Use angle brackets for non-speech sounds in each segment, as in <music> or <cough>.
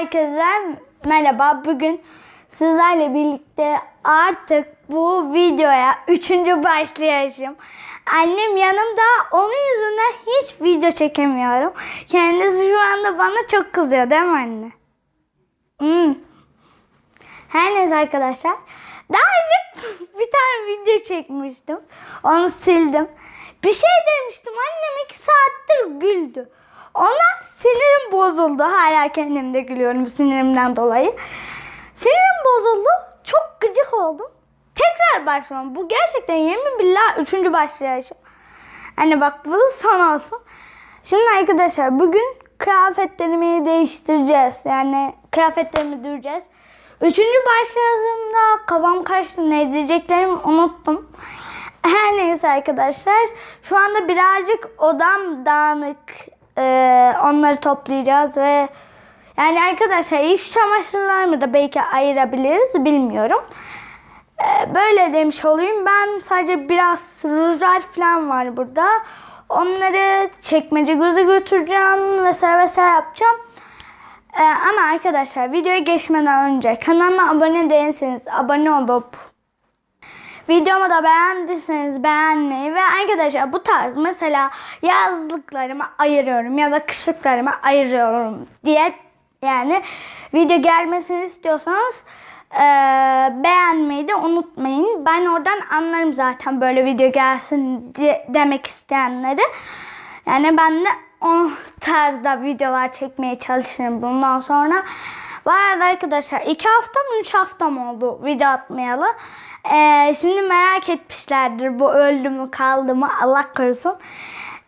herkese merhaba. Bugün sizlerle birlikte artık bu videoya üçüncü başlayışım. Annem yanımda onun yüzünden hiç video çekemiyorum. Kendisi şu anda bana çok kızıyor değil mi anne? Hmm. Her neyse arkadaşlar. Daha önce <laughs> bir tane video çekmiştim. Onu sildim. Bir şey demiştim. Annem iki saattir güldü. Ona sinirim bozuldu. Hala kendimde gülüyorum sinirimden dolayı. Sinirim bozuldu. Çok gıcık oldum. Tekrar başlamam. Bu gerçekten yemin billah üçüncü başlayışım. Anne bak bu son olsun. Şimdi arkadaşlar bugün kıyafetlerimi değiştireceğiz. Yani kıyafetlerimi düreceğiz. Üçüncü başladığımda kafam karıştı. Ne diyeceklerimi unuttum. Her neyse arkadaşlar. Şu anda birazcık odam dağınık. Ee, onları toplayacağız ve yani arkadaşlar iş çamaşırlarımı da belki ayırabiliriz bilmiyorum. Ee, böyle demiş olayım. Ben sadece biraz rujlar falan var burada. Onları çekmece göze götüreceğim vesaire vesaire yapacağım. Ee, ama arkadaşlar videoya geçmeden önce kanalıma abone değilseniz abone olup videomu da beğendiyseniz beğenmeyi ve arkadaşlar bu tarz mesela yazlıklarımı ayırıyorum ya da kışlıklarımı ayırıyorum diye yani video gelmesini istiyorsanız e, beğenmeyi de unutmayın. Ben oradan anlarım zaten böyle video gelsin diye, demek isteyenleri. Yani ben de o tarzda videolar çekmeye çalışırım bundan sonra. Bu arada arkadaşlar iki hafta mı üç hafta mı oldu video atmayalı. Ee, şimdi merak etmişlerdir bu öldü mü kaldı mı Allah korusun.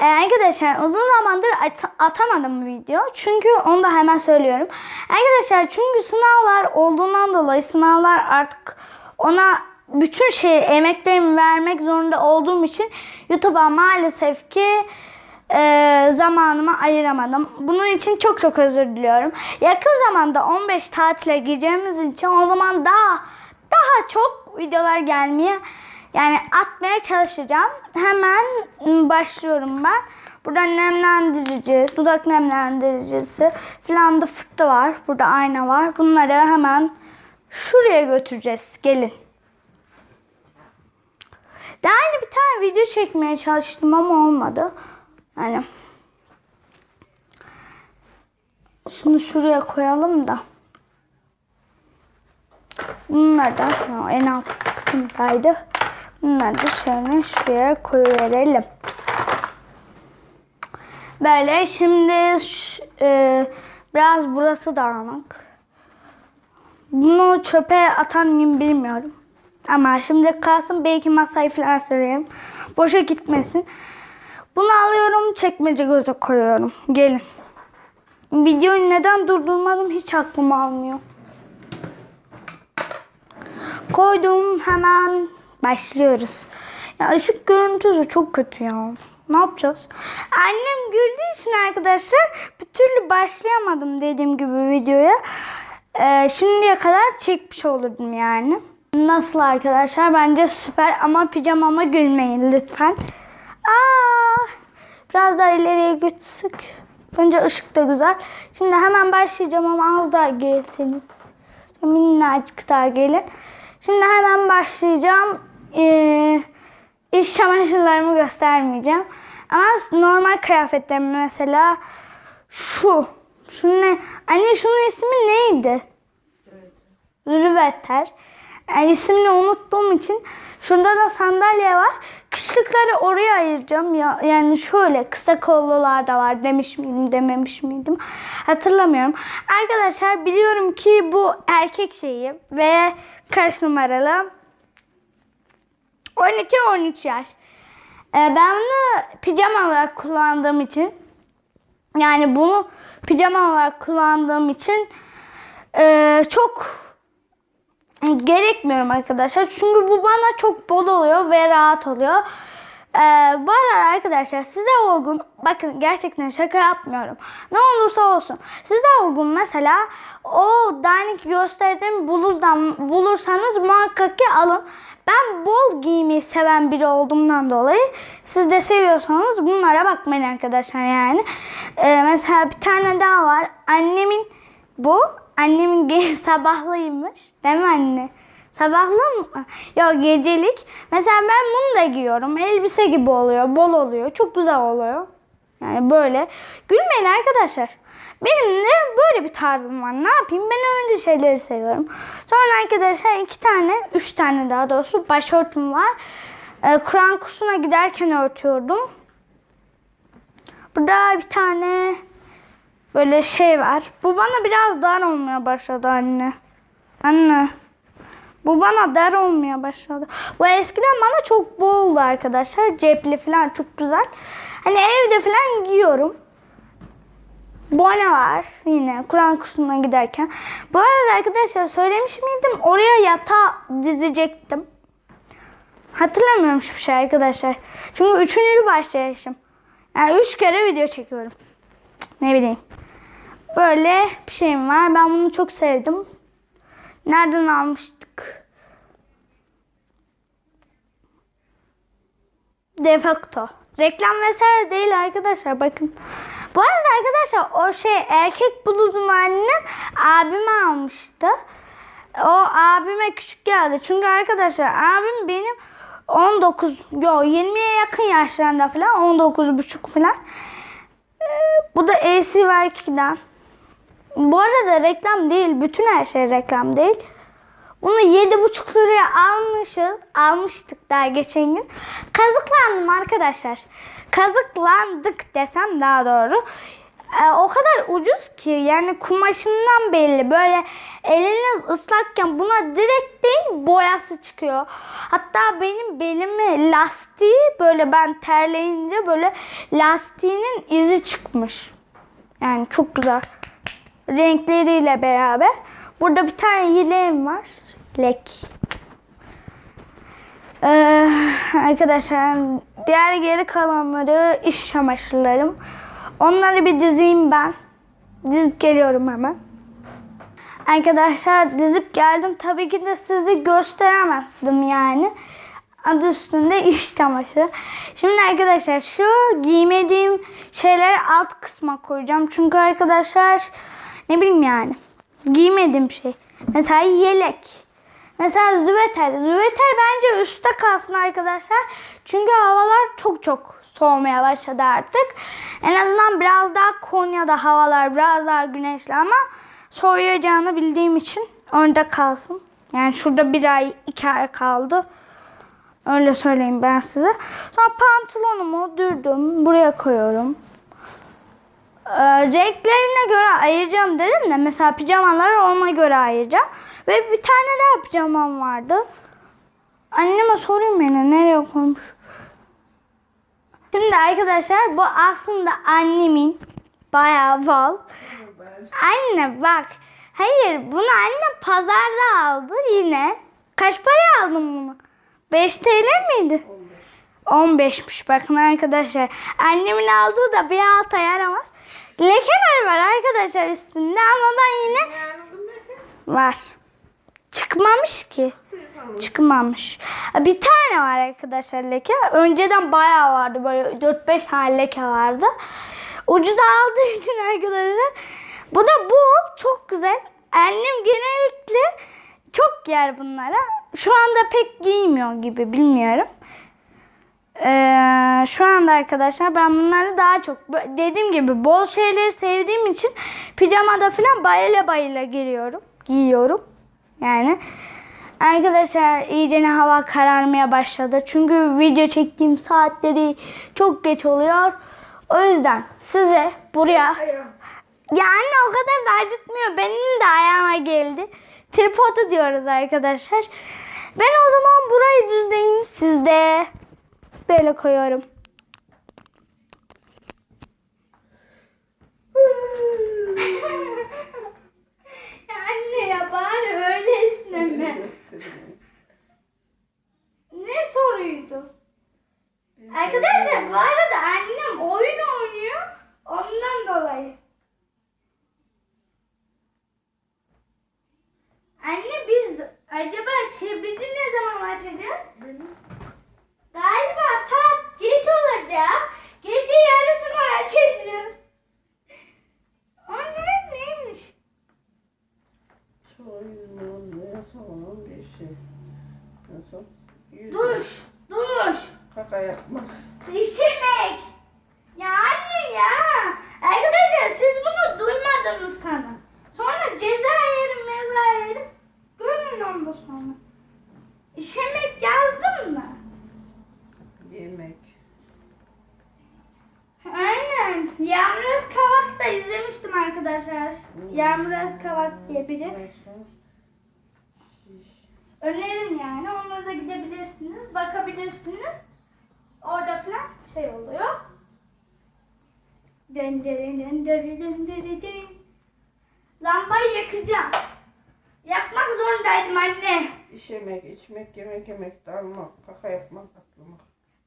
Ee, arkadaşlar uzun zamandır at- atamadım video. Çünkü onu da hemen söylüyorum. Arkadaşlar çünkü sınavlar olduğundan dolayı sınavlar artık ona bütün şey emeklerimi vermek zorunda olduğum için YouTube'a maalesef ki e, zamanımı ayıramadım. Bunun için çok çok özür diliyorum. Yakın zamanda 15 tatile gideceğimiz için o zaman daha daha çok videolar gelmeye yani atmaya çalışacağım. Hemen başlıyorum ben. Burada nemlendirici, dudak nemlendiricisi filan da fırtı var. Burada ayna var. Bunları hemen şuraya götüreceğiz. Gelin. Daha yeni bir tane video çekmeye çalıştım ama olmadı. Yani şunu şuraya koyalım da. Bunlar da en alt kısımdaydı. Bunları da şöyle şuraya koyuverelim. Böyle şimdi e, biraz burası dağınık. Bunu çöpe atan mıyım bilmiyorum. Ama şimdi kalsın belki masayı falan sırayım. Boşa gitmesin. Bunu alıyorum çekmece göze koyuyorum. Gelin. Videoyu neden durdurmadım hiç aklım almıyor. Koydum hemen başlıyoruz. Ya ışık görüntüsü çok kötü ya. Ne yapacağız? Annem güldüğü için arkadaşlar bir türlü başlayamadım dediğim gibi videoya. Ee, şimdiye kadar çekmiş olurdum yani. Nasıl arkadaşlar? Bence süper ama pijamama gülmeyin lütfen. Biraz daha ileriye götürsük. Bence ışık da güzel. Şimdi hemen başlayacağım ama az daha gelseniz. Minnacık daha gelin. Şimdi hemen başlayacağım. Ee, iş çamaşırlarımı göstermeyeceğim. Ama normal kıyafetlerimi mesela şu. Şu ne? Anne şunun ismi neydi? Rüveter. Yani ismini unuttuğum için şurada da sandalye var. Kışlıkları oraya ayıracağım. Ya, yani şöyle kısa kollular da var demiş miydim dememiş miydim hatırlamıyorum. Arkadaşlar biliyorum ki bu erkek şeyi ve kaç numaralı? 12-13 yaş. Ee, ben bunu pijama olarak kullandığım için yani bunu pijama olarak kullandığım için ee, çok gerekmiyorum arkadaşlar. Çünkü bu bana çok bol oluyor ve rahat oluyor. Ee, bu arada arkadaşlar size uygun bakın gerçekten şaka yapmıyorum. Ne olursa olsun size uygun mesela o dernek gösterdiğim bluzdan bulursanız muhakkak ki alın. Ben bol giymeyi seven biri olduğumdan dolayı siz de seviyorsanız bunlara bakmayın arkadaşlar yani. Ee, mesela bir tane daha var. Annemin bu annemin <laughs> sabahlıymış. Değil mi anne? Sabahlı mı? Yok gecelik. Mesela ben bunu da giyiyorum. Elbise gibi oluyor. Bol oluyor. Çok güzel oluyor. Yani böyle. Gülmeyin arkadaşlar. Benim de böyle bir tarzım var. Ne yapayım? Ben öyle şeyleri seviyorum. Sonra arkadaşlar iki tane, üç tane daha doğrusu başörtüm var. Ee, Kur'an kursuna giderken örtüyordum. Burada bir tane böyle şey var. Bu bana biraz dar olmaya başladı anne. Anne. Bu bana dar olmaya başladı. Bu eskiden bana çok boldu arkadaşlar. Cepli falan çok güzel. Hani evde falan giyiyorum. Bone var yine Kur'an kursuna giderken. Bu arada arkadaşlar söylemiş miydim? Oraya yatağı dizecektim. Hatırlamıyorum hiçbir şey arkadaşlar. Çünkü üçüncü başlayışım. Yani üç kere video çekiyorum. Ne bileyim. Böyle bir şeyim var. Ben bunu çok sevdim. Nereden almıştık? Defakto. Reklam vesaire değil arkadaşlar bakın. Bu arada arkadaşlar o şey erkek bluzunu annem abime almıştı. O abime küçük geldi. Çünkü arkadaşlar abim benim 19 yo 20'ye yakın yaşlarında falan 19 buçuk falan. Ee, bu da AC Verki'den. Bu arada reklam değil. Bütün her şey reklam değil. Bunu yedi buçuk liraya almışız. Almıştık daha geçen gün. Kazıklandım arkadaşlar. Kazıklandık desem daha doğru. Ee, o kadar ucuz ki yani kumaşından belli. Böyle eliniz ıslakken buna direkt değil boyası çıkıyor. Hatta benim belime lastiği böyle ben terleyince böyle lastiğinin izi çıkmış. Yani çok güzel. Renkleriyle beraber. Burada bir tane yeleğim var. Lek. Ee, arkadaşlar diğer geri kalanları iş çamaşırlarım. Onları bir dizeyim ben. Dizip geliyorum hemen. Arkadaşlar dizip geldim. Tabii ki de sizi gösteremezdim yani. Adı üstünde iş çamaşırı. Şimdi arkadaşlar şu giymediğim şeyleri alt kısma koyacağım. Çünkü arkadaşlar ne bileyim yani. Giymediğim şey. Mesela yelek. Mesela züveter. Züveter bence üstte kalsın arkadaşlar. Çünkü havalar çok çok soğumaya başladı artık. En azından biraz daha Konya'da havalar biraz daha güneşli ama soğuyacağını bildiğim için önde kalsın. Yani şurada bir ay, iki ay kaldı. Öyle söyleyeyim ben size. Sonra pantolonumu dürdüm. Buraya koyuyorum. Ee, renklerine göre ayıracağım dedim de mesela pijamaları ona göre ayıracağım. Ve bir tane daha pijamam vardı. Anneme sorayım yine nereye koymuş. Şimdi arkadaşlar bu aslında annemin bayağı bal. Anne bak. Hayır bunu anne pazarda aldı yine. Kaç paraya aldın bunu? 5 TL miydi? 15'miş bakın arkadaşlar. Annemin aldığı da bir alta yaramaz. Lekeler var arkadaşlar üstünde ama ben yine var. Çıkmamış ki. Çıkmamış. Bir tane var arkadaşlar leke. Önceden bayağı vardı. Böyle 4-5 tane leke vardı. Ucuz aldığı için arkadaşlar. Bu da bu. Çok güzel. Annem genellikle çok yer bunlara. Şu anda pek giymiyor gibi bilmiyorum. Ee, şu anda arkadaşlar ben bunları daha çok dediğim gibi bol şeyleri sevdiğim için pijamada falan bayıla bayıla giriyorum. Giyiyorum. Yani arkadaşlar iyice hava kararmaya başladı. Çünkü video çektiğim saatleri çok geç oluyor. O yüzden size buraya yani o kadar da acıtmıyor. Benim de ayağıma geldi. Tripodu diyoruz arkadaşlar. Ben o zaman burayı düzleyeyim sizde. Böyle koyuyorum. <laughs> Anne ya bari öylesine mi? Ne soruydu? Arkadaşlar bu arada annem oyun oynuyor. Ondan dolayı. Anne biz acaba şebidi ne zaman açacağız? Galiba saat geç olacak. Gece yarısını açacağız. O ne neymiş? Soyunun ne sonun bir şey. Nasıl? Yüz- Duş, duş, Kaka yapmak. işemek. Ya anne ya. Arkadaşlar siz bunu duymadınız sana. Sonra ceza yerim, meza yerim. Görün ondan sonra. İşemek yazdım mı? Yemek. Aynen. Yağmur Özkavak da izlemiştim arkadaşlar. Yağmur Özkavak diye biri. Öneririm yani. Onlara da gidebilirsiniz. Bakabilirsiniz. Orada falan şey oluyor. Deri den deri den. Lambayı yakacağım. Yakmak zorundaydım anne. İşemek, içmek, yemek yemek, dalmak, kaka yapmak, atlamak.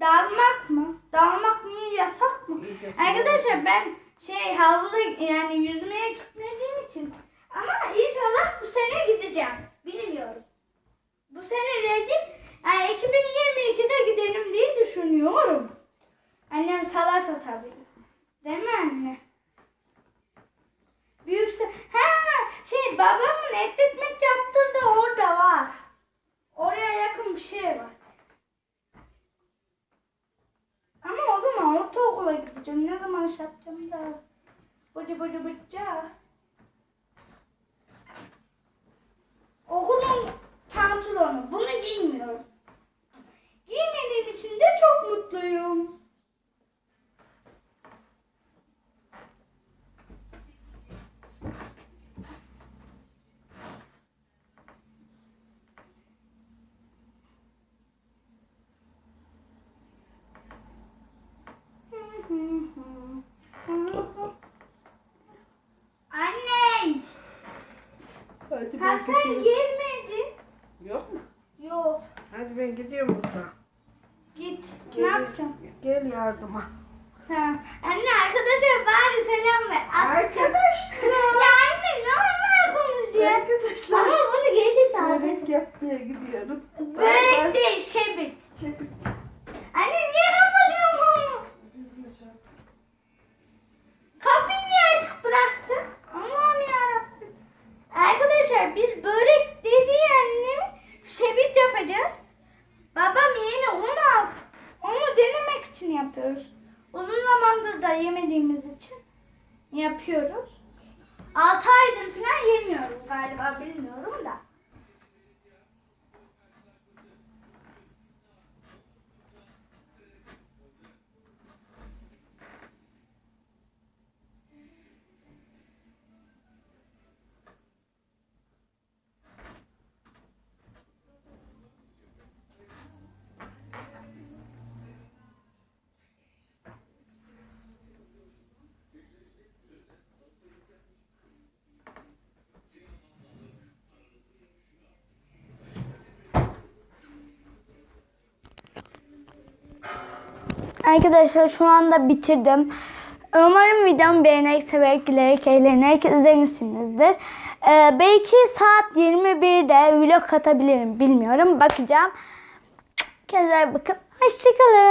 Dalmak mı? Dalmak niye yasak mı? İyice Arkadaşlar ben şey havuza yani yüzmeye gitmediğim için ama inşallah bu sene gideceğim. Bilmiyorum. Bu sene redim yani 2022'de gidelim diye düşünüyorum. Annem salarsa tabii. Değil mi anne? Büyükse ha şey babamın et ekmek yaptırdığı orada var. Oraya yakın bir şey var. Ama o zaman ortaokula gideceğim. Ne zaman iş yapacağım da. Bıcı bıcı bıcı. Okulun pantolonu. Bunu giymiyorum. Giymediğim için de çok mutluyum. Anne! Ben gideyim. gelmedi. Yok mu? Yok. Hadi ben gidiyorum burada. Git. Gel, Ne yapacağım? Gel yardıma. Ha. Anne arkadaşlar bari selam ver. Arkadaşlar. ya anne normal konuş ya. Ama Arkadaşlar. bunu gerçekten Börek yapmaya gidiyorum. Börek değil şebit. Çabuk. Anne niye kapatıyorsun onu? Kapıyı niye açık bıraktın? Allah'ım yarabbim. Arkadaşlar biz börek dediği annemi şebit yapacağız. Babam yeni un aldı. Onu denemek için yapıyoruz. Uzun zamandır da yemediğimiz için yapıyoruz. 6 aydır falan yemiyoruz galiba bilmiyorum da. Arkadaşlar şu anda bitirdim. Umarım videomu beğenerek, severek, gülerek, eğlenerek izlemişsinizdir. Ee, belki saat 21'de vlog atabilirim bilmiyorum. Bakacağım. Kendinize bakın. Hoşçakalın.